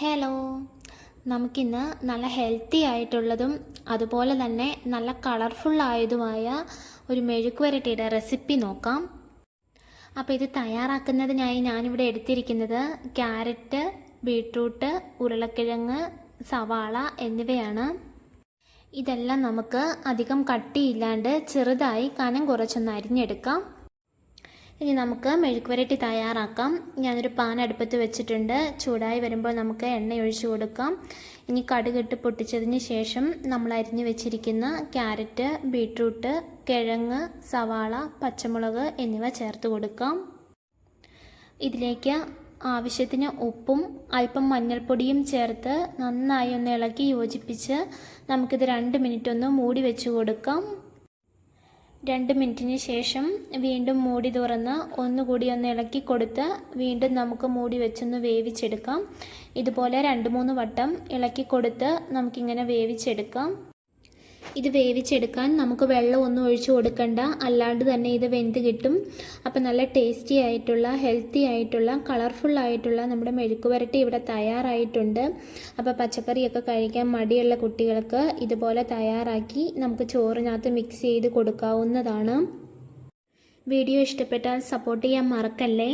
Hello നമുക്കിന്ന് നല്ല healthy ആയിട്ടുള്ളതും അതുപോലെ തന്നെ നല്ല കളർഫുള്ളായതുമായ ഒരു മെഴുക്ക് വരട്ടിയുടെ റെസിപ്പി നോക്കാം. അപ്പോൾ ഇത് തയ്യാറാക്കുന്നതിനായി ഞാനിവിടെ എടുത്തിരിക്കുന്നത് ക്യാരറ്റ് ബീട്രൂട്ട് ഉരുളക്കിഴങ്ങ് സവാള എന്നിവയാണ്. ഇതെല്ലാം നമുക്ക് അധികം കട്ടിയില്ലാണ്ട് ചെറുതായി കനം കുറച്ചൊന്ന് അരിഞ്ഞെടുക്കാം. ഇനി നമുക്ക് മെഴുക്ക് വരട്ടി തയ്യാറാക്കാം. ഞാനൊരു പാൻ അടുപ്പത്ത് വെച്ചിട്ടുണ്ട്. ചൂടായി വരുമ്പോൾ നമുക്ക് എണ്ണ ഒഴിച്ചു കൊടുക്കാം. ഇനി കടുകിട്ട് പൊട്ടിച്ചതിന് ശേഷം നമ്മൾ അരിഞ്ഞു വെച്ചിരിക്കുന്ന ക്യാരറ്റ് ബീട്രൂട്ട് കിഴങ്ങ് സവാള പച്ചമുളക് എന്നിവ ചേർത്ത് കൊടുക്കാം. ഇതിലേക്ക് ആവശ്യത്തിന് ഉപ്പും അല്പം മഞ്ഞൾപ്പൊടിയും ചേർത്ത് നന്നായി ഒന്ന് ഇളക്കി യോജിപ്പിച്ച് നമുക്കിത് രണ്ട് മിനിറ്റ് ഒന്ന് മൂടി വെച്ച് കൊടുക്കാം. രണ്ട് മിനിറ്റിന് ശേഷം വീണ്ടും മൂടി തുറന്ന് ഒന്നുകൂടി ഒന്ന് ഇളക്കി കൊടുത്ത് വീണ്ടും നമുക്ക് മൂടി വെച്ചൊന്ന് വേവിച്ചെടുക്കാം. ഇതുപോലെ രണ്ട് മൂന്ന് വട്ടം ഇളക്കി കൊടുത്ത് നമുക്കിങ്ങനെ വേവിച്ചെടുക്കാം. ഇത് വേവിച്ചെടുക്കാൻ നമുക്ക് വെള്ളം ഒന്നും ഒഴിച്ചു കൊടുക്കണ്ട. അല്ലാണ്ട് തന്നെ ഇത് വെന്ത് കിട്ടും. അപ്പം നല്ല ടേസ്റ്റി ആയിട്ടുള്ള ഹെൽത്തി ആയിട്ടുള്ള കളർഫുൾ ആയിട്ടുള്ള നമ്മുടെ മെഴുക്ക് വരട്ടി ഇവിടെ തയ്യാറായിട്ടുണ്ട്. അപ്പോൾ പച്ചക്കറിയൊക്കെ കഴിക്കാൻ മടിയുള്ള കുട്ടികൾക്ക് ഇതുപോലെ തയ്യാറാക്കി നമുക്ക് ചോറിനകത്ത് മിക്സ് ചെയ്ത് കൊടുക്കാവുന്നതാണ്. വീഡിയോ ഇഷ്ടപ്പെട്ടാൽ സപ്പോർട്ട് ചെയ്യാൻ മറക്കല്ലേ?